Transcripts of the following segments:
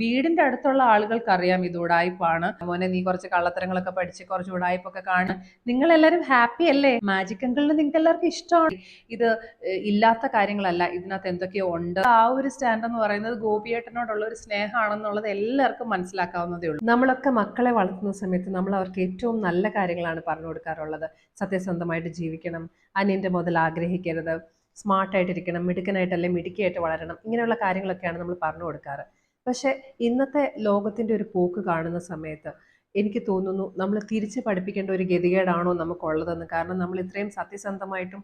വീടിന്റെ അടുത്തുള്ള ആളുകൾക്ക് അറിയാം ഇത് ഉടായ്പാണ് മോനെ നീ കുറച്ച് കള്ളത്തരങ്ങളൊക്കെ പഠിച്ച് കുറച്ച് ഉടായ്പൊക്കെ കാണും. നിങ്ങൾ എല്ലാവരും ഹാപ്പി അല്ലേ? മാജിക് അങ്കിളിന് നിങ്ങൾക്ക് എല്ലാവർക്കും ഇഷ്ടമാണ്. ഇത് ഇല്ലാത്ത കാര്യങ്ങളല്ല. ഇതിനകത്ത് എന്തൊക്കെയോ ഉണ്ട്. ആ ഒരു സ്റ്റാൻഡ് എന്ന് പറയുന്നത് ഗോപിയേട്ടനോടുള്ള ഒരു സ്നേഹമാണെന്നുള്ളത് എല്ലാവർക്കും മനസ്സിലാക്കാവുന്നതേ ഉള്ളൂ. നമ്മളൊക്കെ മക്കളെ വളർത്തുന്ന സമയത്ത് നമ്മൾ അവർക്ക് ഏറ്റവും നല്ല കാര്യങ്ങളാണ് പറഞ്ഞു കൊടുക്കാറുള്ളത്. സത്യസന്ധമായിട്ട് ജീവിക്കണം അന്യന്റെ മുതൽ ആഗ്രഹിക്കരുത് സ്മാർട്ടായിട്ടിരിക്കണം മിടുക്കനായിട്ടല്ലേ മിടുക്കിയായിട്ട് വളരണം ഇങ്ങനെയുള്ള കാര്യങ്ങളൊക്കെയാണ് നമ്മൾ പറഞ്ഞു കൊടുക്കാറ്. പക്ഷേ ഇന്നത്തെ ലോകത്തിന്റെ ഒരു പോക്ക് കാണുന്ന സമയത്ത് എനിക്ക് തോന്നുന്നു നമ്മൾ തിരിച്ച് പഠിപ്പിക്കേണ്ട ഒരു ഗതികേടാണോ നമുക്കുള്ളതെന്ന്. കാരണം നമ്മൾ ഇത്രയും സത്യസന്ധമായിട്ടും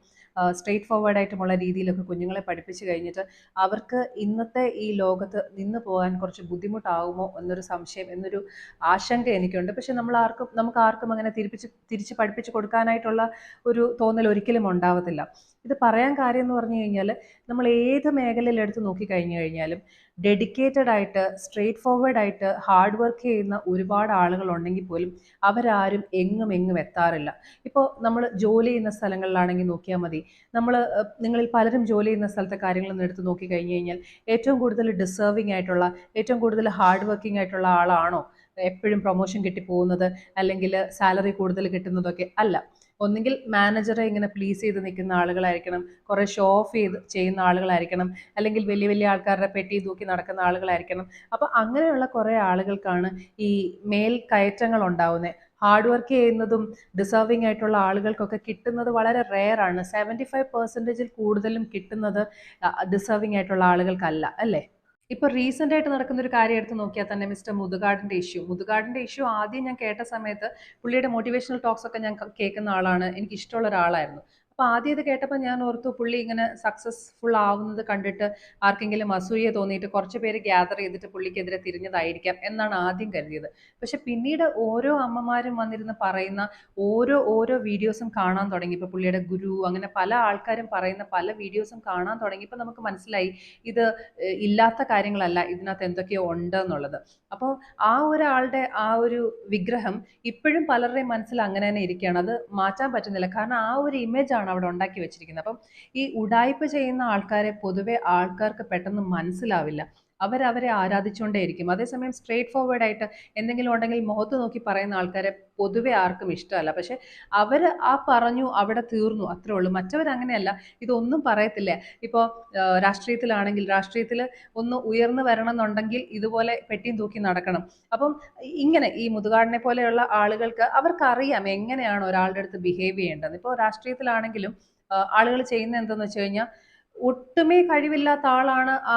സ്ട്രെയിറ്റ് ഫോർവേഡ് ആയിട്ടുമുള്ള രീതിയിലൊക്കെ കുഞ്ഞുങ്ങളെ പഠിപ്പിച്ചു കഴിഞ്ഞിട്ട് അവർക്ക് ഇന്നത്തെ ഈ ലോകത്ത് നിന്ന് പോകാൻ കുറച്ച് ബുദ്ധിമുട്ടാകുമോ എന്നൊരു സംശയം എന്നൊരു ആശങ്ക എനിക്കുണ്ട്. പക്ഷെ നമ്മൾ ആർക്കും നമുക്ക് ആർക്കും അങ്ങനെ തിരിപ്പിച്ച് തിരിച്ച് പഠിപ്പിച്ച് കൊടുക്കാനായിട്ടുള്ള ഒരു തോന്നൽ ഒരിക്കലും ഉണ്ടാവത്തില്ല. ഇത് പറയാൻ കാര്യം എന്ന് പറഞ്ഞു കഴിഞ്ഞാൽ നമ്മൾ ഏത് മേഖലയിൽ എടുത്ത് നോക്കിക്കഴിഞ്ഞു കഴിഞ്ഞാലും ഡെഡിക്കേറ്റഡ് ആയിട്ട് സ്ട്രെയിറ്റ് ഫോർവേഡ് ആയിട്ട് ഹാർഡ് വർക്ക് ചെയ്യുന്ന ഒരുപാട് ആളുകളുണ്ടെങ്കിൽ പോലും അവരാരും എങ്ങും എങ്ങും എത്താറില്ല. ഇപ്പോൾ നമ്മൾ ജോലി ചെയ്യുന്ന സ്ഥലങ്ങളിലാണെങ്കിൽ നോക്കിയാൽ മതി. നമ്മൾ നിങ്ങളിൽ പലരും ജോലി ചെയ്യുന്ന സ്ഥലത്തെ കാര്യങ്ങളൊന്നും എടുത്ത് നോക്കി കഴിഞ്ഞു കഴിഞ്ഞാൽ ഏറ്റവും കൂടുതൽ ഡിസേർവിംഗ് ആയിട്ടുള്ള ഏറ്റവും കൂടുതൽ ഹാർഡ് വർക്കിംഗ് ആയിട്ടുള്ള ആളാണോ? എപ്പോഴും പ്രൊമോഷൻ കിട്ടിപ്പോകുന്നത്? അല്ലെങ്കിൽ സാലറി കൂടുതൽ കിട്ടുന്നതൊക്കെ അല്ല. ഒന്നുകിൽ മാനേജറെ ഇങ്ങനെ പ്ലീസ് ചെയ്ത് നിൽക്കുന്ന ആളുകളായിരിക്കണം കുറേ ഷോ ഓഫ് ചെയ്ത് ചെയ്യുന്ന ആളുകളായിരിക്കണം അല്ലെങ്കിൽ വലിയ വലിയ ആൾക്കാരുടെ പെട്ടി തൂക്കി നടക്കുന്ന ആളുകളായിരിക്കണം. അപ്പോൾ അങ്ങനെയുള്ള കുറേ ആളുകൾക്കാണ് ഈ മേൽ കയറ്റങ്ങൾ ഉണ്ടാവുന്നത് ഹാർഡ് വർക്ക് ചെയ്യുന്നതും ഡിസേർവിംഗ് ആയിട്ടുള്ള ആളുകൾക്കൊക്കെ കിട്ടുന്നത് വളരെ റെയർ ആണ്. സെവന്റി ഫൈവ് പെർസെന്റേജിൽ കൂടുതലും കിട്ടുന്നത് ഡിസേർവിംഗ് ആയിട്ടുള്ള ആളുകൾക്കല്ല അല്ലേ? ഇപ്പോൾ റീസെന്റ് ആയിട്ട് നടക്കുന്ന ഒരു കാര്യം എടുത്ത് നോക്കിയാൽ തന്നെ മിസ്റ്റർ മുതുകാടിന്റെ ഇഷ്യൂ മുതുകാടിന്റെ ഇഷ്യൂ ആദ്യം ഞാൻ കേട്ട സമയത്ത് പുള്ളിയുടെ മോട്ടിവേഷണൽ ടോക്സ് ഒക്കെ ഞാൻ കേൾക്കുന്ന ആളാണ്. എനിക്ക് ഇഷ്ടമുള്ള ഒരാളായിരുന്നു. അപ്പോൾ ആദ്യം ഇത് കേട്ടപ്പോൾ ഞാൻ ഓർത്തു പുള്ളി ഇങ്ങനെ സക്സസ്ഫുൾ ആവുന്നത് കണ്ടിട്ട് ആർക്കെങ്കിലും അസൂയ തോന്നിയിട്ട് കുറച്ച് പേര് ഗ്യാദർ ചെയ്തിട്ട് പുള്ളിക്കെതിരെ തിരിഞ്ഞതായിരിക്കാം എന്നാണ് ആദ്യം കരുതിയത്. പക്ഷെ പിന്നീട് ഓരോ അമ്മമാരും വന്നിരുന്ന് പറയുന്ന ഓരോ ഓരോ വീഡിയോസും കാണാൻ തുടങ്ങി. ഇപ്പോൾ പുള്ളിയുടെ ഗുരു അങ്ങനെ പല ആൾക്കാരും പറയുന്ന പല വീഡിയോസും കാണാൻ തുടങ്ങിയപ്പോൾ നമുക്ക് മനസ്സിലായി ഇത് ഇല്ലാത്ത കാര്യങ്ങളല്ല ഇതിനകത്ത് എന്തൊക്കെയോ ഉണ്ട് എന്നുള്ളത്. അപ്പോൾ ആ ഒരാളുടെ ആ ഒരു വിഗ്രഹം ഇപ്പോഴും പലരുടെയും മനസ്സിൽ അങ്ങനെ തന്നെ ഇരിക്കുകയാണ്. അത് മാറ്റാൻ പറ്റുന്നില്ല. കാരണം ആ ഒരു ഇമേജ് ആണ് അവിടെ ഉണ്ടാക്കി വെച്ചിരിക്കുന്നത്. അപ്പം ഈ ഉടായ്പ ചെയ്യുന്ന ആൾക്കാരെ പൊതുവെ ആൾക്കാർക്ക് പെട്ടെന്ന് മനസ്സിലാവില്ല. അവരവരെ ആരാധിച്ചുകൊണ്ടേയിരിക്കും. അതേസമയം സ്ട്രേറ്റ് ഫോർവേഡ് ആയിട്ട് എന്തെങ്കിലും ഉണ്ടെങ്കിൽ മുഖത്ത് നോക്കി പറയുന്ന ആൾക്കാരെ പൊതുവെ ആർക്കും ഇഷ്ടമല്ല. പക്ഷെ അവർ ആ പറഞ്ഞു അവിടെ തീർന്നു അത്രേ ഉള്ളൂ. മറ്റവരങ്ങനെയല്ല ഇതൊന്നും പറയത്തില്ല. ഇപ്പോൾ രാഷ്ട്രീയത്തിലാണെങ്കിൽ രാഷ്ട്രീയത്തിൽ ഒന്ന് ഉയർന്നു വരണം എന്നുണ്ടെങ്കിൽ ഇതുപോലെ പെട്ടിയും തൂക്കി നടക്കണം. അപ്പം ഇങ്ങനെ ഈ മുതുകാടിനെ പോലെയുള്ള ആളുകൾക്ക് അവർക്കറിയാം എങ്ങനെയാണ് ഒരാളുടെ അടുത്ത് ബിഹേവ് ചെയ്യേണ്ടത്. ഇപ്പോൾ രാഷ്ട്രീയത്തിലാണെങ്കിലും ആളുകൾ ചെയ്യുന്ന എന്തെന്ന് വെച്ച് കഴിഞ്ഞാൽ ഒട്ടുമേ കഴിവില്ലാത്ത ആളാണ് ആ ആ,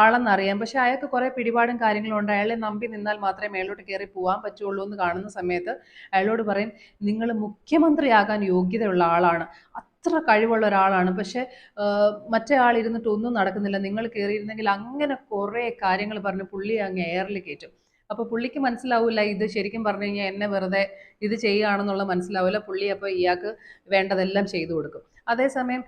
ആളെന്നറിയാം പക്ഷെ അയാൾക്ക് കുറേ പിടിപാടും കാര്യങ്ങളും ഉണ്ട്. അയാളെ നമ്പി നിന്നാൽ മാത്രമേ മേലോട്ട് കയറി പോകാൻ പറ്റുള്ളൂ എന്ന് കാണുന്ന സമയത്ത് അയാളോട് പറയും നിങ്ങൾ മുഖ്യമന്ത്രിയാകാൻ യോഗ്യതയുള്ള ആളാണ്. അത്ര കഴിവുള്ള ഒരാളാണ്. പക്ഷെ മറ്റേ ആൾ ഇരുന്നിട്ട് ഒന്നും നടക്കുന്നില്ല. നിങ്ങൾ കയറിയിരുന്നെങ്കിൽ അങ്ങനെ കുറേ കാര്യങ്ങൾ പറഞ്ഞ് പുള്ളി അങ്ങ് എയറിൽ കയറ്റും. അപ്പോൾ പുള്ളിക്ക് മനസ്സിലാവില്ല ഇത് ശരിക്കും പറഞ്ഞു കഴിഞ്ഞാൽ എന്നെ വെറുതെ ഇത് ചെയ്യുകയാണെന്നുള്ളത് മനസ്സിലാവില്ല പുള്ളി അപ്പോൾ ഇയാൾക്ക് വേണ്ടതെല്ലാം ചെയ്തു കൊടുക്കും. അതേസമയം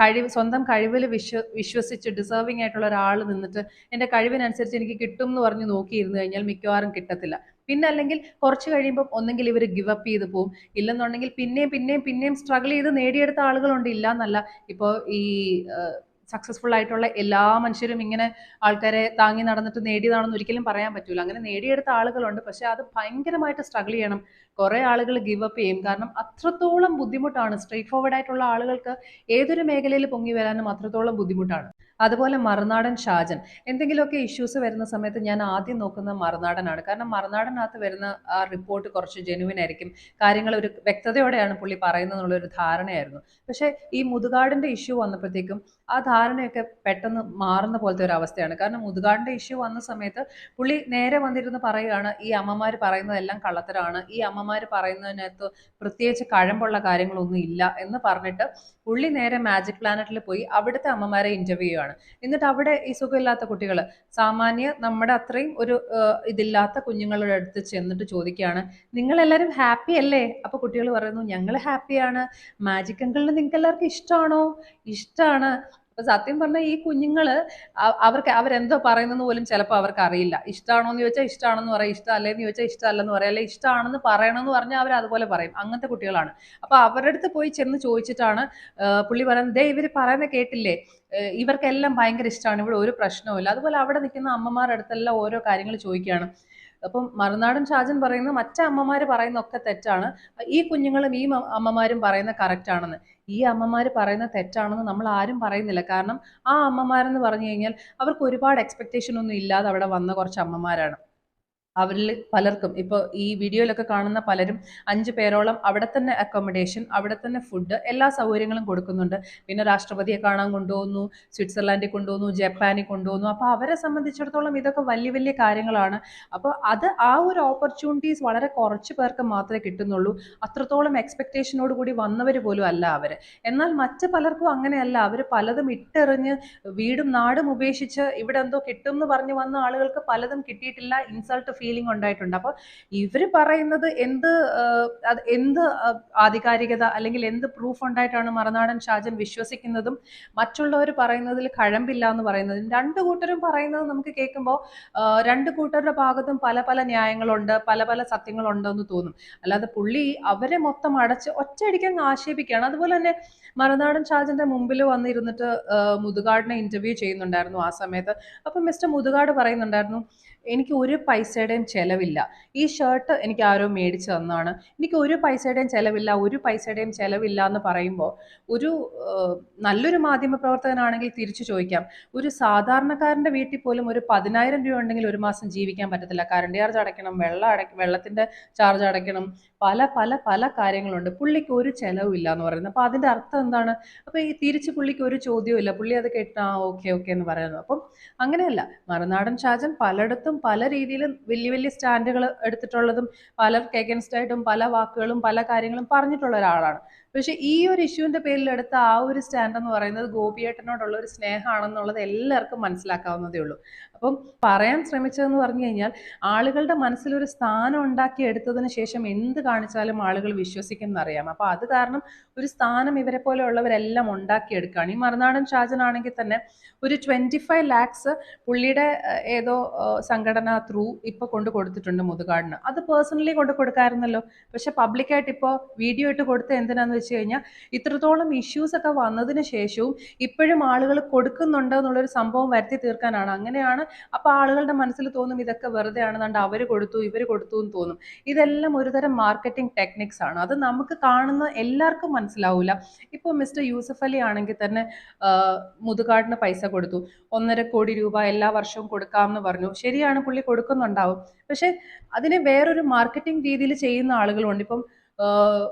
കഴിവ് സ്വന്തം കഴിവിൽ വിശ്വ വിശ്വസിച്ച് ഡിസേർവിംഗ് ആയിട്ടുള്ള ഒരാൾ നിന്നിട്ട് എന്റെ കഴിവിനനുസരിച്ച് എനിക്ക് കിട്ടും എന്ന് പറഞ്ഞ് നോക്കിയിരുന്നു കഴിഞ്ഞാൽ മിക്കവാറും കിട്ടത്തില്ല. പിന്നെ അല്ലെങ്കിൽ കുറച്ച് കഴിയുമ്പോൾ ഒന്നെങ്കിൽ ഇവർ ഗിവ് അപ്പ് ചെയ്ത് പോവും. ഇല്ലെന്നുണ്ടെങ്കിൽ പിന്നെയും പിന്നെയും പിന്നെയും സ്ട്രഗിൾ ചെയ്ത് നേടിയെടുത്ത ആളുകളുണ്ട് ഇല്ല എന്നല്ല ഇപ്പോൾ ഈ സക്സസ്ഫുൾ ആയിട്ടുള്ള എല്ലാ മനുഷ്യരും ഇങ്ങനെ ആൾക്കാരെ താങ്ങി നടന്നിട്ട് നേടിയതാണെന്ന് ഒരിക്കലും പറയാൻ പറ്റൂല. അങ്ങനെ നേടിയെടുത്ത ആളുകളുണ്ട്. പക്ഷെ അത് ഭയങ്കരമായിട്ട് സ്ട്രഗിൾ ചെയ്യണം. കുറേ ആളുകൾ ഗിവ് അപ്പ് ചെയ്യും. കാരണം അത്രത്തോളം ബുദ്ധിമുട്ടാണ്. സ്ട്രെയിറ്റ് ഫോർവേഡ് ആയിട്ടുള്ള ആളുകൾക്ക് ഏതൊരു മേഖലയിൽ പൊങ്ങി വരാനും അത്രത്തോളം ബുദ്ധിമുട്ടാണ്. അതുപോലെ മറുനാടൻ ഷാജൻ. എന്തെങ്കിലുമൊക്കെ ഇഷ്യൂസ് വരുന്ന സമയത്ത് ഞാൻ ആദ്യം നോക്കുന്ന മറുനാടനാണ്. കാരണം മറുനാടനകത്ത് വരുന്ന ആ റിപ്പോർട്ട് കുറച്ച് ജെനുവിൻ ആയിരിക്കും. കാര്യങ്ങൾ ഒരു വ്യക്തതയോടെയാണ് പുള്ളി പറയുന്നത് എന്നുള്ളൊരു ധാരണയായിരുന്നു. പക്ഷേ ഈ മുതുകാടിന്റെ ഇഷ്യൂ വന്നപ്പോഴത്തേക്കും ആ ധാരണയൊക്കെ പെട്ടെന്ന് മാറുന്ന പോലത്തെ ഒരു അവസ്ഥയാണ്. കാരണം മുതുകാടിന്റെ ഇഷ്യൂ വന്ന സമയത്ത് പുള്ളി നേരെ വന്നിരുന്ന് പറയുകയാണ് ഈ അമ്മമാർ പറയുന്നതെല്ലാം കള്ളത്തരാണ്. ഈ അമ്മമാർ പറയുന്നതിനകത്ത് പ്രത്യേകിച്ച് കഴമ്പുള്ള കാര്യങ്ങളൊന്നും ഇല്ല എന്ന് പറഞ്ഞിട്ട് പുള്ളി നേരെ മാജിക് പ്ലാനറ്റിൽ പോയി അവിടുത്തെ അമ്മമാരെ ഇന്റർവ്യൂ ചെയ്യുകയാണ് എന്നിട്ട് അവിടെ ഈ സുഖമില്ലാത്ത കുട്ടികൾ സാമാന്യ നമ്മുടെ അത്രയും ഒരു ഇതില്ലാത്ത കുഞ്ഞുങ്ങളുടെ അടുത്ത് ചെന്നിട്ട് ചോദിക്കുകയാണ് നിങ്ങളെല്ലാവരും ഹാപ്പി അല്ലേ? അപ്പോൾ കുട്ടികൾ പറയുന്നു ഞങ്ങൾ ഹാപ്പിയാണ് മാജിക് അങ്കിളിന് നിങ്ങൾക്ക് എല്ലാവർക്കും ഇഷ്ടമാണോ ഇഷ്ടമാണ് അപ്പൊ സത്യം പറഞ്ഞാൽ ഈ കുഞ്ഞുങ്ങൾ അവർക്ക് അവരെന്തോ പറയുന്നെന്ന് പോലും ചിലപ്പോൾ അവർക്ക് അറിയില്ല ഇഷ്ടമാണോ എന്ന് ചോദിച്ചാൽ ഇഷ്ടമാണെന്ന് പറയാം. ഇഷ്ടം അല്ലേന്ന് ചോദിച്ചാൽ ഇഷ്ടമല്ലെന്ന് പറയാം. അല്ലെ ഇഷ്ടമാണെന്ന് പറയണമെന്ന് പറഞ്ഞാൽ അവർ അതുപോലെ പറയും. അങ്ങനത്തെ കുട്ടികളാണ്. അപ്പൊ അവരുടെ അടുത്ത് പോയി ചെന്ന് ചോദിച്ചിട്ടാണ് പുള്ളി പറയുന്നത് ദേ ഇവർ പറയുന്നത് കേട്ടില്ലേ? ഇവർക്കെല്ലാം ഭയങ്കര ഇഷ്ടമാണ് ഇവിടെ ഒരു പ്രശ്നവുമില്ല. അതുപോലെ അവിടെ നിൽക്കുന്ന അമ്മമാരുടെ അടുത്തെല്ലാം ഓരോ കാര്യങ്ങൾ ചോദിക്കുകയാണ്. അപ്പം മറുനാടൻ ഷാജൻ പറയുന്ന മറ്റേ അമ്മമാർ പറയുന്ന ഒക്കെ തെറ്റാണ്. ഈ കുഞ്ഞുങ്ങളും ഈ അമ്മമാരും പറയുന്ന കറക്റ്റ് ആണെന്ന്. ഈ അമ്മമാർ പറയുന്ന തെറ്റാണെന്ന് നമ്മൾ ആരും പറയുന്നില്ല. കാരണം ആ അമ്മമാരെന്ന് പറഞ്ഞു കഴിഞ്ഞാൽ അവർക്ക് ഒരുപാട് എക്സ്പെക്റ്റേഷൻ ഒന്നും ഇല്ലാതെ അവിടെ വന്ന കുറച്ച് അമ്മമാരാണ്. അവരിൽ പലർക്കും. ഇപ്പോൾ ഈ വീഡിയോയിലൊക്കെ കാണുന്ന പലരും അഞ്ച് പേരോളം അവിടെ തന്നെ അക്കോമഡേഷൻ അവിടെ തന്നെ ഫുഡ് എല്ലാ സൗകര്യങ്ങളും കൊടുക്കുന്നുണ്ട്. പിന്നെ രാഷ്ട്രപതിയെ കാണാൻ കൊണ്ടുപോകുന്നു സ്വിറ്റ്സർലാൻഡിൽ കൊണ്ടുപോകുന്നു ജപ്പാനിൽ കൊണ്ടുപോകുന്നു അപ്പോൾ അവരെ സംബന്ധിച്ചിടത്തോളം ഇതൊക്കെ വലിയ വലിയ കാര്യങ്ങളാണ്. അപ്പോൾ അത് ആ ഒരു ഓപ്പർച്യൂണിറ്റീസ് വളരെ കുറച്ച് പേർക്ക് മാത്രമേ കിട്ടുന്നുള്ളൂ. അത്രത്തോളം എക്സ്പെക്റ്റേഷനോട് കൂടി വന്നവർ പോലും അല്ല അവർ എന്നാൽ മറ്റ് പലർക്കും അങ്ങനെയല്ല. അവർ പലതും ഇട്ടെറിഞ്ഞ് വീടും നാടും ഉപേക്ഷിച്ച് ഇവിടെ എന്തോ കിട്ടും എന്ന് പറഞ്ഞ് വന്ന ആളുകൾക്ക് പലതും കിട്ടിയിട്ടില്ല ഇൻസൾട്ട് ഫീലിംഗ് ഉണ്ടായിട്ടുണ്ട്. അപ്പോൾ ഇവർ പറയുന്നത് എന്ത് അത് എന്ത് ആധികാരികത അല്ലെങ്കിൽ എന്ത് പ്രൂഫ് ഉണ്ടായിട്ടാണ് മറുനാടൻ ഷാജൻ വിശ്വസിക്കുന്നതും മറ്റുള്ളവർ പറയുന്നതിൽ കഴമ്പില്ല എന്ന് പറയുന്നതും. രണ്ട് കൂട്ടരും പറയുന്നത് നമുക്ക് കേൾക്കുമ്പോൾ രണ്ട് കൂട്ടരുടെ ഭാഗത്തും പല പല ന്യായങ്ങളുണ്ട് പല പല സത്യങ്ങളുണ്ടെന്ന് തോന്നും. അല്ലാതെ പുള്ളി അവരെ മൊത്തം അടച്ച് ഒറ്റയടിക്ക് അങ്ങ് ആക്ഷേപിക്കുകയാണ്. അതുപോലെ തന്നെ മറുനാടൻ ഷാജന്റെ മുമ്പിൽ വന്നിരുന്നിട്ട് മുതുകാടിനെ ഇന്റർവ്യൂ ചെയ്യുന്നുണ്ടായിരുന്നു ആ സമയത്ത്. അപ്പം മിസ്റ്റർ മുതുകാട് പറയുന്നുണ്ടായിരുന്നു എനിക്ക് ഒരു പൈസയുടെയും ചിലവില്ല. ഈ ഷർട്ട് എനിക്ക് ആരോ മേടിച്ച് തന്നതാണ് എനിക്ക് ഒരു പൈസയുടെയും ചിലവില്ല ഒരു പൈസയുടെയും ചിലവില്ല എന്ന് പറയുമ്പോൾ ഒരു നല്ലൊരു മാധ്യമ പ്രവർത്തകനാണെങ്കിൽ തിരിച്ചു ചോദിക്കാം. ഒരു സാധാരണക്കാരന്റെ വീട്ടിൽ പോലും ഒരു പതിനായിരം രൂപ ഉണ്ടെങ്കിൽ ഒരു മാസം ജീവിക്കാൻ പറ്റത്തില്ല. കറണ്ട് ചാർജ് അടയ്ക്കണം വെള്ളം അടയ്ക്കണം വെള്ളത്തിന്റെ ചാർജ് അടയ്ക്കണം. പല പല പല കാര്യങ്ങളുണ്ട്. പുള്ളിക്ക് ഒരു ചിലവില്ല എന്ന് പറയുന്നത്. അപ്പോൾ അതിന്റെ അർത്ഥം എന്താണ്? അപ്പോൾ ഈ തിരിച്ച് പുള്ളിക്ക് ഒരു ചോദ്യവും ഇല്ല. പുള്ളി അത് കേട്ടാ ഓക്കെ ഓക്കെ എന്ന് പറയുന്നു. അപ്പം അങ്ങനെയല്ല. മറുനാടൻ ഷാജൻ പലയിടത്തും പല രീതിയിലും വലിയ വലിയ സ്റ്റാൻഡുകൾ എടുത്തിട്ടുള്ളതും പലർക്ക് എഗൻസ്റ്റ് ആയിട്ടും പല വാക്കുകളും പല കാര്യങ്ങളും പറഞ്ഞിട്ടുള്ള ഒരാളാണ്. പക്ഷെ ഈ ഒരു ഇഷ്യൂവിന്റെ പേരിൽ എടുത്ത ആ ഒരു സ്റ്റാൻഡ് എന്ന് പറയുന്നത് ഗോപിയേട്ടനോടുള്ള ഒരു സ്നേഹമാണെന്നുള്ളത് എല്ലാവർക്കും മനസ്സിലാക്കാവുന്നതേ ഉള്ളൂ. അപ്പം പറയാൻ ശ്രമിച്ചതെന്ന് പറഞ്ഞു കഴിഞ്ഞാൽ ആളുകളുടെ മനസ്സിൽ ഒരു സ്ഥാനം ഉണ്ടാക്കി എടുത്തതിന് ശേഷം എന്ത് കാണിച്ചാലും ആളുകൾ വിശ്വസിക്കുന്നറിയാം അപ്പോൾ അത് കാരണം ഒരു സ്ഥാനം ഇവരെ പോലെ പോലെയുള്ളവരെല്ലാം ഉണ്ടാക്കിയെടുക്കുകയാണ്. ഈ മറുനാടൻ ഷാജനാണെങ്കിൽ തന്നെ ഒരു ട്വന്റി ഫൈവ് ലാക്സ് പുള്ളിയുടെ ഏതോ സംഘടന ത്രൂ ഇപ്പോൾ കൊണ്ട് കൊടുത്തിട്ടുണ്ട് മുതുകാടിന്. അത് പേഴ്സണലി കൊണ്ട് കൊടുക്കാമായിരുന്നല്ലോ പക്ഷെ പബ്ലിക്കായിട്ട് ഇപ്പോൾ വീഡിയോ ഇട്ട് കൊടുത്ത് എന്തിനാന്ന് വെച്ച് കഴിഞ്ഞാൽ ഇത്രത്തോളം ഇഷ്യൂസ് ഒക്കെ വന്നതിന് ശേഷവും ഇപ്പോഴും ആളുകൾ കൊടുക്കുന്നുണ്ട് എന്നുള്ളൊരു സംഭവം വരുത്തി തീർക്കാനാണ്. അങ്ങനെയാണ് അപ്പോൾ ആളുകളുടെ മനസ്സിൽ തോന്നും ഇതൊക്കെ വെറുതെ ആണെന്നുണ്ട് അവർ കൊടുത്തു ഇവർ കൊടുത്തു എന്ന് തോന്നും. ഇതെല്ലാം ഒരുതരം മാർക്കറ്റിംഗ് ടെക്നിക്സ് ആണ്. അത് നമുക്ക് കാണുന്ന എല്ലാവർക്കും മനസ്സിലാവില്ല ഇപ്പോൾ മിസ്റ്റർ യൂസഫ് അലി ആണെങ്കിൽ തന്നെ മുതുകാടിന് പൈസ കൊടുത്തു. ഒന്നര കോടി രൂപ എല്ലാ വർഷവും കൊടുക്കാമെന്ന് പറഞ്ഞു. ശരിയാണ് പുള്ളി കൊടുക്കുന്നുണ്ടാവും. പക്ഷെ അതിനെ വേറൊരു മാർക്കറ്റിംഗ് രീതിയിൽ ചെയ്യുന്ന ആളുകളുണ്ട്. ഇപ്പം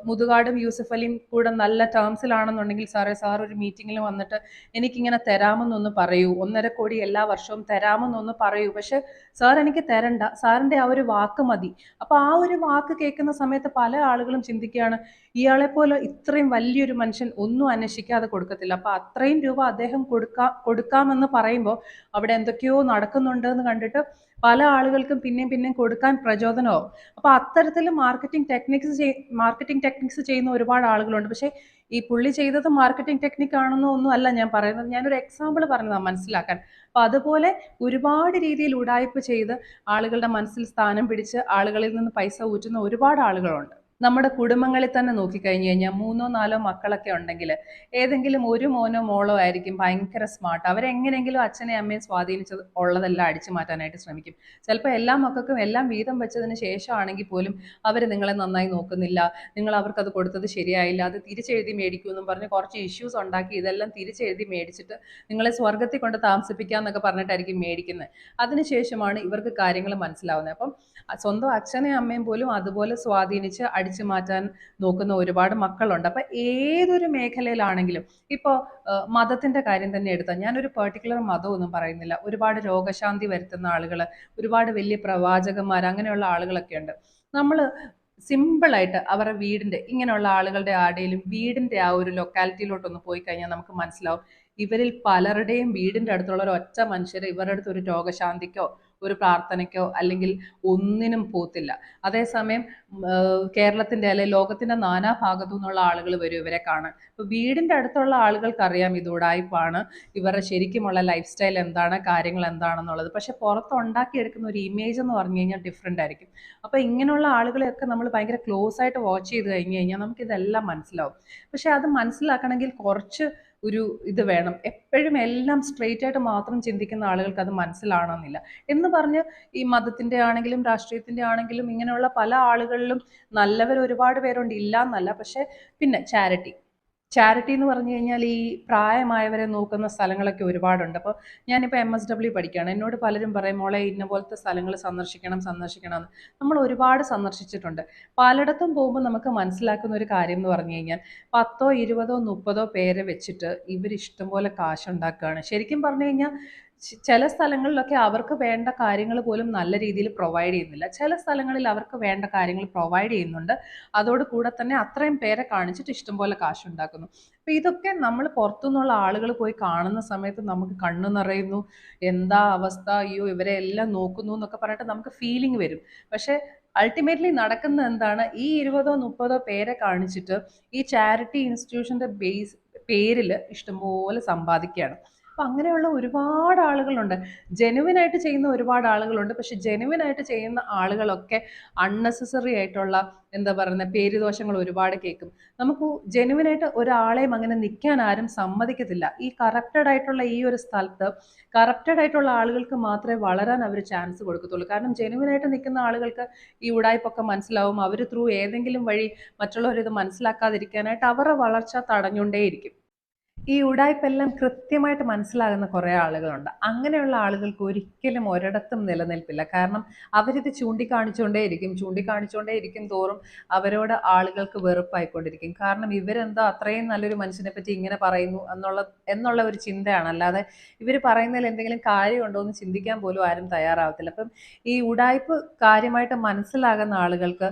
മുതുകാടും യൂസഫ് അലിയും കൂടെ നല്ല ടേംസിലാണെന്നുണ്ടെങ്കിൽ സാറേ സാർ ഒരു മീറ്റിങ്ങിൽ വന്നിട്ട് എനിക്കിങ്ങനെ തരാമെന്നൊന്ന് പറയൂ. ഒന്നര കോടി എല്ലാ വർഷവും തരാമെന്നൊന്ന് പറയൂ. പക്ഷെ സാർ എനിക്ക് തരണ്ട. സാറിന്റെ ആ ഒരു വാക്ക് മതി. അപ്പോൾ ആ ഒരു വാക്ക് കേൾക്കുന്ന സമയത്ത് പല ആളുകളും ചിന്തിക്കുകയാണ് ഇയാളെപ്പോലെ പോലെ ഇത്രയും വലിയൊരു മനുഷ്യൻ ഒന്നും അന്വേഷിക്കാതെ കൊടുക്കത്തില്ല. അപ്പോൾ അത്രയും രൂപ അദ്ദേഹം കൊടുക്കാ കൊടുക്കാമെന്ന് പറയുമ്പോൾ അവിടെ എന്തൊക്കെയോ നടക്കുന്നുണ്ട് എന്ന് കണ്ടിട്ട് പല ആളുകൾക്കും പിന്നെയും പിന്നെയും കൊടുക്കാൻ പ്രചോദനമാവും. അപ്പോൾ അത്തരത്തിൽ മാർക്കറ്റിംഗ് ടെക്നിക്സ് മാർക്കറ്റിംഗ് ടെക്നിക്സ് ചെയ്യുന്ന ഒരുപാട് ആളുകളുണ്ട്. പക്ഷേ ഈ പുള്ളി ചെയ്തത് മാർക്കറ്റിംഗ് ടെക്നിക് ആണെന്നോ ഒന്നും അല്ല ഞാൻ പറയുന്നത്. ഞാനൊരു എക്സാമ്പിൾ പറഞ്ഞതാണ് മനസ്സിലാക്കാൻ. അപ്പോൾ അതുപോലെ ഒരുപാട് രീതിയിൽ ഉടായ്പ ചെയ്ത് ആളുകളുടെ മനസ്സിൽ സ്ഥാനം പിടിച്ച് ആളുകളിൽ നിന്ന് പൈസ ഊറ്റുന്ന ഒരുപാട് ആളുകളുണ്ട്. നമ്മുടെ കുടുംബങ്ങളിൽ തന്നെ നോക്കിക്കഴിഞ്ഞു കഴിഞ്ഞാൽ മൂന്നോ നാലോ മക്കളൊക്കെ ഉണ്ടെങ്കിൽ ഏതെങ്കിലും ഒരു മോനോ മോളോ ആയിരിക്കും ഭയങ്കര സ്മാർട്ട് അവരെങ്ങനെയെങ്കിലും അച്ഛനെയും അമ്മയും സ്വാധീനിച്ചത് ഉള്ളതെല്ലാം അടിച്ചു മാറ്റാനായിട്ട് ശ്രമിക്കും. ചിലപ്പോൾ എല്ലാ മക്കൾക്കും എല്ലാം വീതം വെച്ചതിന് ശേഷമാണെങ്കിൽ പോലും അവർ നിങ്ങളെ നന്നായി നോക്കുന്നില്ല. നിങ്ങൾ അവർക്കത് കൊടുത്തത് ശരിയായില്ല. അത് തിരിച്ചെഴുതി മേടിക്കൂ എന്നും പറഞ്ഞ് കുറച്ച് ഇഷ്യൂസ് ഉണ്ടാക്കി ഇതെല്ലാം തിരിച്ചെഴുതി മേടിച്ചിട്ട് നിങ്ങളെ സ്വർഗത്തിൽ കൊണ്ട് താമസിപ്പിക്കാന്നൊക്കെ പറഞ്ഞിട്ടായിരിക്കും മേടിക്കുന്നത് അതിനുശേഷമാണ് ഇവർക്ക് കാര്യങ്ങൾ മനസ്സിലാവുന്നത്. അപ്പം സ്വന്തം അച്ഛനെയും അമ്മയും പോലും അതുപോലെ സ്വാധീനിച്ച് അടിച്ചു മാറ്റാൻ നോക്കുന്ന ഒരുപാട് മക്കളുണ്ട്. അപ്പം ഏതൊരു മേഖലയിലാണെങ്കിലും ഇപ്പോൾ മതത്തിന്റെ കാര്യം തന്നെ എടുത്താൽ ഞാനൊരു പെർട്ടിക്കുലർ മതമൊന്നും പറയുന്നില്ല. ഒരുപാട് രോഗശാന്തി വരുത്തുന്ന ആളുകൾ ഒരുപാട് വലിയ പ്രവാചകന്മാർ അങ്ങനെയുള്ള ആളുകളൊക്കെ ഉണ്ട്. നമ്മൾ സിമ്പിളായിട്ട് അവരുടെ വീടിന്റെ ഇങ്ങനെയുള്ള ആളുകളുടെ ആടെയിലും വീടിന്റെ ആ ഒരു ലൊക്കാലിറ്റിയിലോട്ടൊന്ന് പോയി കഴിഞ്ഞാൽ നമുക്ക് മനസ്സിലാവും. ഇവരിൽ പലരുടെയും വീടിന്റെ അടുത്തുള്ള ഒരു ഒറ്റ മനുഷ്യർ ഇവരുടെ അടുത്ത് ഒരു രോഗശാന്തിക്കോ ഒരു പ്രാർത്ഥനയ്ക്കോ അല്ലെങ്കിൽ ഒന്നിനും പോത്തില്ല അതേസമയം കേരളത്തിന്റെ അല്ലെ ലോകത്തിന്റെ നാനാ ഭാഗത്തു നിന്നുള്ള ആളുകൾ വരും ഇവരെ കാണാൻ. ഇപ്പോൾ വീടിന്റെ അടുത്തുള്ള ആളുകൾക്കറിയാം ഇത് ഉടായ്പാണ്. ഇവരുടെ ശരിക്കുമുള്ള ലൈഫ് സ്റ്റൈൽ എന്താണ് കാര്യങ്ങൾ എന്താണെന്നുള്ളത്. പക്ഷെ പുറത്ത് ഉണ്ടാക്കിയെടുക്കുന്ന ഒരു ഇമേജ് എന്ന് പറഞ്ഞു കഴിഞ്ഞാൽ ഡിഫറെന്റ് ആയിരിക്കും. അപ്പോൾ ഇങ്ങനെയുള്ള ആളുകളെയൊക്കെ നമ്മൾ ഭയങ്കര ക്ലോസ് ആയിട്ട് വാച്ച് ചെയ്ത് കഴിഞ്ഞ് കഴിഞ്ഞാൽ നമുക്കിതെല്ലാം മനസ്സിലാവും. പക്ഷെ അത് മനസ്സിലാക്കണമെങ്കിൽ കുറച്ച് ഒരു ഇത് വേണം. എപ്പോഴും എല്ലാം സ്ട്രെയിറ്റ് ആയിട്ട് മാത്രം ചിന്തിക്കുന്ന ആളുകൾക്ക് അത് മനസ്സിലാണെന്നില്ല എന്ന് പറഞ്ഞ് ഈ മതത്തിന്റെ ആണെങ്കിലും രാഷ്ട്രീയത്തിന്റെ ആണെങ്കിലും ഇങ്ങനെയുള്ള പല ആളുകളിലും നല്ലവർ ഒരുപാട് പേരുണ്ട്. ഇല്ല എന്നല്ല പക്ഷേ പിന്നെ ചാരിറ്റി ചാരിറ്റി എന്ന് പറഞ്ഞു കഴിഞ്ഞാൽ ഈ പ്രായമായവരെ നോക്കുന്ന സ്ഥലങ്ങളൊക്കെ ഒരുപാടുണ്ട്. അപ്പോൾ ഞാനിപ്പോൾ എം എസ് ഡബ്ല്യു പഠിക്കുകയാണ്. എന്നോട് പലരും പറയും മോളെ ഇന്ന പോലത്തെ സ്ഥലങ്ങൾ സന്ദർശിക്കണം സന്ദർശിക്കണം എന്ന്. നമ്മൾ ഒരുപാട് സന്ദർശിച്ചിട്ടുണ്ട്. പലയിടത്തും പോകുമ്പോൾ നമുക്ക് മനസ്സിലാക്കുന്ന ഒരു കാര്യം എന്ന് പറഞ്ഞു കഴിഞ്ഞാൽ പത്തോ ഇരുപതോ മുപ്പതോ പേരെ വെച്ചിട്ട് ഇവർ ഇഷ്ടംപോലെ കാശുണ്ടാക്കുകയാണ്. ശരിക്കും പറഞ്ഞു കഴിഞ്ഞാൽ ചില സ്ഥലങ്ങളിലൊക്കെ അവർക്ക് വേണ്ട കാര്യങ്ങൾ പോലും നല്ല രീതിയിൽ പ്രൊവൈഡ് ചെയ്യുന്നില്ല. ചില സ്ഥലങ്ങളിൽ അവർക്ക് വേണ്ട കാര്യങ്ങൾ പ്രൊവൈഡ് ചെയ്യുന്നുണ്ട്. അതോട് കൂടെ തന്നെ അത്രയും പേരെ കാണിച്ചിട്ട് ഇഷ്ടംപോലെ കാശുണ്ടാക്കുന്നു. അപ്പോൾ ഇതൊക്കെ നമ്മൾ പുറത്തുനിന്നുള്ള ആളുകൾ പോയി കാണുന്ന സമയത്ത് നമുക്ക് കണ്ണു നിറയുന്നു. എന്താ അവസ്ഥ? അയ്യോ ഇവരെ എല്ലാം നോക്കുന്നു എന്നൊക്കെ പറഞ്ഞിട്ട് നമുക്ക് ഫീലിംഗ് വരും. പക്ഷേ അൾട്ടിമേറ്റ്ലി നടക്കുന്നത് എന്താണ്? ഈ ഇരുപതോ മുപ്പതോ പേരെ കാണിച്ചിട്ട് ഈ ചാരിറ്റി ഇൻസ്റ്റിറ്റ്യൂഷന്റെ ബേസ് പേരിൽ ഇഷ്ടംപോലെ സമ്പാദിക്കുകയാണ്. അപ്പം അങ്ങനെയുള്ള ഒരുപാട് ആളുകളുണ്ട്. ജെനുവിനായിട്ട് ചെയ്യുന്ന ഒരുപാട് ആളുകളുണ്ട്. പക്ഷെ ജെനുവിനായിട്ട് ചെയ്യുന്ന ആളുകളൊക്കെ അൺനെസസറി ആയിട്ടുള്ള എന്താ പറയുന്ന പേരുദോഷങ്ങൾ ഒരുപാട് കേൾക്കും. നമുക്ക് ജെനുവിനായിട്ട് ഒരാളെയും അങ്ങനെ നിൽക്കാൻ ആരും സമ്മതിക്കത്തില്ല. ഈ കറപ്റ്റഡ് ആയിട്ടുള്ള ഈ ഒരു സ്ഥലത്ത് കറപ്റ്റഡ് ആയിട്ടുള്ള ആളുകൾക്ക് മാത്രമേ വളരാൻ അവർ ചാൻസ് കൊടുക്കത്തുള്ളൂ. കാരണം ജെനുവിനായിട്ട് നിൽക്കുന്ന ആളുകൾക്ക് ഈ ഉടായ്പൊക്കെ മനസ്സിലാവും. അവർ ത്രൂ ഏതെങ്കിലും വഴി മറ്റുള്ളവരിത് മനസ്സിലാക്കാതിരിക്കാനായിട്ട് അവരുടെ വളർച്ച തടഞ്ഞുകൊണ്ടേയിരിക്കും. ഈ ഉടായ്പെല്ലാം കൃത്യമായിട്ട് മനസ്സിലാകുന്ന കുറേ ആളുകളുണ്ട്. അങ്ങനെയുള്ള ആളുകൾക്ക് ഒരിക്കലും ഒരിടത്തും നിലനിൽപ്പില്ല. കാരണം അവരിത് ചൂണ്ടിക്കാണിച്ചുകൊണ്ടേയിരിക്കും ചൂണ്ടിക്കാണിച്ചുകൊണ്ടേയിരിക്കും തോറും അവരോട് ആളുകൾക്ക് വെറുപ്പായിക്കൊണ്ടിരിക്കും. കാരണം ഇവരെന്തോ അത്രയും നല്ലൊരു മനുഷ്യനെ പറ്റി ഇങ്ങനെ പറയുന്നു എന്നുള്ള എന്നുള്ള ഒരു ചിന്തയാണ്. അല്ലാതെ ഇവർ പറയുന്നതിൽ എന്തെങ്കിലും കാര്യമുണ്ടോ എന്ന് ചിന്തിക്കാൻ പോലും ആരും തയ്യാറാവത്തില്ല. അപ്പം ഈ ഉടായ്പ് കാര്യമായിട്ട് മനസ്സിലാകുന്ന ആളുകൾക്ക്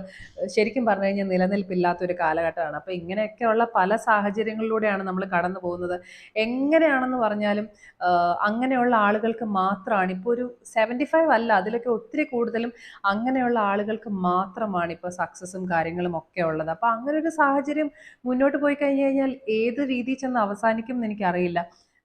ശരിക്കും പറഞ്ഞു കഴിഞ്ഞാൽ നിലനിൽപ്പില്ലാത്തൊരു കാലഘട്ടമാണ്. അപ്പോൾ ഇങ്ങനെയൊക്കെയുള്ള പല സാഹചര്യങ്ങളിലൂടെയാണ് നമ്മൾ കടന്നു പോകുന്നത് എങ്ങനെയാണെന്ന് പറഞ്ഞാലും അങ്ങനെയുള്ള ആളുകൾക്ക് മാത്രമാണ്. ഇപ്പോൾ ഒരു സെവന്റി ഫൈവ് അല്ല അതിലൊക്കെ ഒത്തിരി കൂടുതലും അങ്ങനെയുള്ള ആളുകൾക്ക് മാത്രമാണ് ഇപ്പോൾ സക്സസും കാര്യങ്ങളും ഒക്കെ ഉള്ളത്. അപ്പോൾ അങ്ങനെ ഒരു സാഹചര്യം മുന്നോട്ട് പോയി കഴിഞ്ഞു കഴിഞ്ഞാൽ ഏത് രീതിയിൽ ചെന്ന് അവസാനിക്കും എന്ന് എനിക്കറിയില്ല.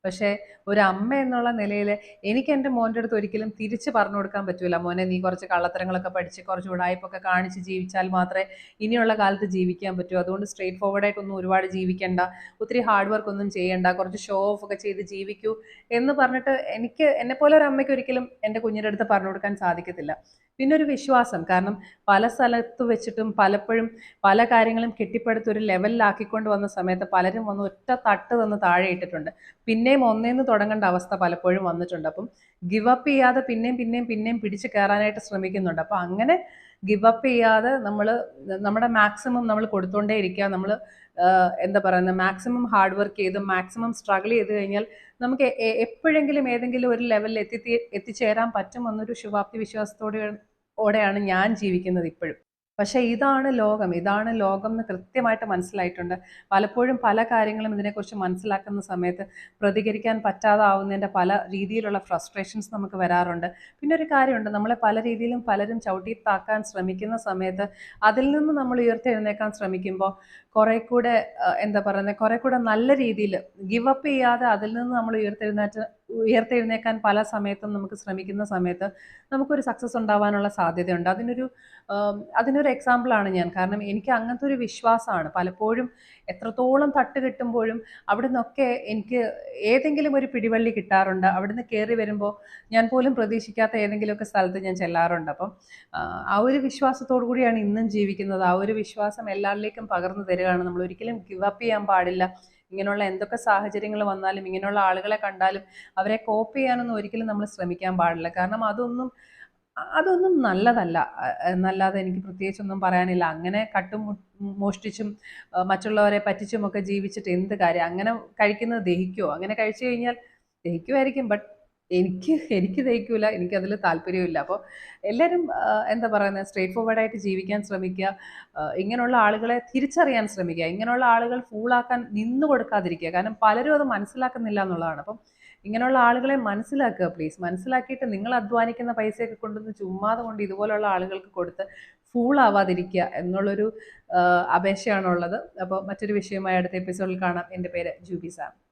പക്ഷേ ഒരു അമ്മ എന്നുള്ള നിലയിൽ എനിക്ക് എന്റെ മോന്റെ അടുത്ത് ഒരിക്കലും തിരിച്ച് പറഞ്ഞു കൊടുക്കാൻ പറ്റൂല. മോനെ നീ കുറച്ച് കള്ളത്തരങ്ങളൊക്കെ പഠിച്ച് കുറച്ച് ഉടായ്പൊക്കെ കാണിച്ച് ജീവിച്ചാൽ മാത്രമേ ഇനിയുള്ള കാലത്ത് ജീവിക്കാൻ പറ്റൂ. അതുകൊണ്ട് സ്ട്രേറ്റ് ഫോർവേഡായിട്ടൊന്നും ഒരുപാട് ജീവിക്കേണ്ട. ഒത്തിരി ഹാർഡ് വർക്ക് ഒന്നും ചെയ്യേണ്ട. കുറച്ച് ഷോ ഓഫ് ഒക്കെ ചെയ്ത് ജീവിക്കൂ എന്ന് പറഞ്ഞിട്ട് എനിക്ക് എന്നെപ്പോലെ ഒരു അമ്മയ്ക്ക് ഒരിക്കലും എന്റെ കുഞ്ഞിന്റെ അടുത്ത് പറഞ്ഞു കൊടുക്കാൻ സാധിക്കത്തില്ല. പിന്നെ ഒരു വിശ്വാസം. കാരണം പല സ്ഥലത്ത് വെച്ചിട്ടും പലപ്പോഴും പല കാര്യങ്ങളും കെട്ടിപ്പടുത്ത് ഒരു ലെവലിലാക്കിക്കൊണ്ട് വന്ന സമയത്ത് പലരും വന്ന് ഒറ്റ തട്ട് തന്ന് താഴെ ഇട്ടിട്ടുണ്ട്. പിന്നെയും ഒന്നേന്ന് തുടങ്ങേണ്ട അവസ്ഥ പലപ്പോഴും വന്നിട്ടുണ്ട്. അപ്പം ഗിവ് അപ്പ് ചെയ്യാതെ പിന്നെയും പിന്നെയും പിന്നെയും പിടിച്ച് കയറാനായിട്ട് ശ്രമിക്കുന്നുണ്ട്. അപ്പം അങ്ങനെ ഗിവ് അപ്പ് ചെയ്യാതെ നമ്മൾ നമ്മുടെ മാക്സിമം നമ്മൾ കൊടുത്തുകൊണ്ടേ ഇരിക്കുക. നമ്മൾ എന്താ പറയുന്നത് മാക്സിമം ഹാർഡ് വർക്ക് ചെയ്ത് മാക്സിമം സ്ട്രഗിൾ ചെയ്ത് കഴിഞ്ഞാൽ നമുക്ക് എപ്പോഴെങ്കിലും ഏതെങ്കിലും ഒരു ലെവലിൽ എത്തി എത്തിച്ചേരാൻ പറ്റുമെന്നൊരു ശുഭാപ്തി വിശ്വാസത്തോടെ ഓടെയാണ് ഞാൻ ജീവിക്കുന്നത് ഇപ്പോഴും. പക്ഷേ ഇതാണ് ലോകം. ഇതാണ് ലോകം എന്ന് കൃത്യമായിട്ട് മനസ്സിലായിട്ടുണ്ട്. പലപ്പോഴും പല കാര്യങ്ങളും ഇതിനെക്കുറിച്ച് മനസ്സിലാക്കുന്ന സമയത്ത് പ്രതികരിക്കാൻ പറ്റാതാവുന്നതിന്റെ പല രീതിയിലുള്ള ഫ്രസ്ട്രേഷൻസ് നമുക്ക് വരാറുണ്ട്. പിന്നെ ഒരു കാര്യമുണ്ട്. നമ്മളെ പല രീതിയിലും പലരും ചവിട്ടി താക്കാൻ ശ്രമിക്കുന്ന സമയത്ത് അതിൽ നിന്ന് നമ്മൾ ഉയർത്തെഴുന്നേക്കാൻ ശ്രമിക്കുമ്പോൾ കുറേ കൂടെ എന്താ പറയുന്നത് കുറേ കൂടെ നല്ല രീതിയിൽ ഗിവ് അപ്പ് ചെയ്യാതെ അതിൽ നിന്ന് നമ്മൾ ഉയർത്തെഴുന്നേറ്റ് ഉയർത്തെഴുന്നേക്കാൻ പല സമയത്തും നമുക്ക് ശ്രമിക്കുന്ന സമയത്ത് നമുക്കൊരു സക്സസ് ഉണ്ടാവാനുള്ള സാധ്യതയുണ്ട്. അതിനൊരു അതിനൊരു എക്സാമ്പിളാണ് ഞാൻ. കാരണം എനിക്ക് അങ്ങനത്തെ ഒരു വിശ്വാസമാണ്. പലപ്പോഴും എത്രത്തോളം തട്ട് കിട്ടുമ്പോഴും അവിടെ നിന്നൊക്കെ എനിക്ക് ഏതെങ്കിലും ഒരു പിടിവള്ളി കിട്ടാറുണ്ട്. അവിടുന്ന് കയറി വരുമ്പോൾ ഞാൻ പോലും പ്രതീക്ഷിക്കാത്ത ഏതെങ്കിലുമൊക്കെ സ്ഥലത്ത് ഞാൻ ചെല്ലാറുണ്ട്. അപ്പം ആ ഒരു വിശ്വാസത്തോടു കൂടിയാണ് ഇന്നും ജീവിക്കുന്നത്. ആ ഒരു വിശ്വാസം എല്ലാവരിലേക്കും പകർന്നു തരികയാണ്. നമ്മൾ ഒരിക്കലും ഗിവപ്പ് ചെയ്യാൻ പാടില്ല. ഇങ്ങനെയുള്ള എന്തൊക്കെ സാഹചര്യങ്ങൾ വന്നാലും ഇങ്ങനെയുള്ള ആളുകളെ കണ്ടാലും അവരെ കോപ്പ് ചെയ്യാനൊന്നും ഒരിക്കലും നമ്മൾ ശ്രമിക്കാൻ പാടില്ല. കാരണം അതൊന്നും അതൊന്നും നല്ലതല്ല. എന്നല്ലാതെ എനിക്ക് പ്രത്യേകിച്ചൊന്നും പറയാനില്ല. അങ്ങനെ കട്ടും മോഷ്ടിച്ചും മറ്റുള്ളവരെ പറ്റിച്ചുമൊക്കെ ജീവിച്ചിട്ട് എന്ത് കാര്യം? അങ്ങനെ കഴിക്കുന്നത് ദഹിക്കുമോ അങ്ങനെ കഴിച്ചു കഴിഞ്ഞാൽ ദഹിക്കുമായിരിക്കും ബട്ട് എനിക്ക് എനിക്ക് തയ്ക്കൂല എനിക്കതിൽ താല്പര്യമില്ല അപ്പോൾ എല്ലാവരും എന്താ പറയുന്നത് സ്ട്രേറ്റ് ഫോർവേഡായിട്ട് ജീവിക്കാൻ ശ്രമിക്കുക. ഇങ്ങനെയുള്ള ആളുകളെ തിരിച്ചറിയാൻ ശ്രമിക്കുക. ഇങ്ങനെയുള്ള ആളുകൾ ഫൂളാക്കാൻ നിന്നു കൊടുക്കാതിരിക്കുക. കാരണം പലരും അത് മനസ്സിലാക്കുന്നില്ല എന്നുള്ളതാണ്. അപ്പം ഇങ്ങനെയുള്ള ആളുകളെ മനസ്സിലാക്കുക പ്ലീസ് മനസ്സിലാക്കിയിട്ട് നിങ്ങൾ അധ്വാനിക്കുന്ന പൈസയൊക്കെ കൊണ്ടുവന്ന് ചുമ്മാതെ കൊണ്ട് ഇതുപോലുള്ള ആളുകൾക്ക് കൊടുത്ത് ഫൂളാവാതിരിക്കുക എന്നുള്ളൊരു അപേക്ഷയാണുള്ളത്. അപ്പോൾ മറ്റൊരു വിഷയമായി അടുത്ത എപ്പിസോഡിൽ കാണാം. എന്റെ പേര് ജൂബി സാം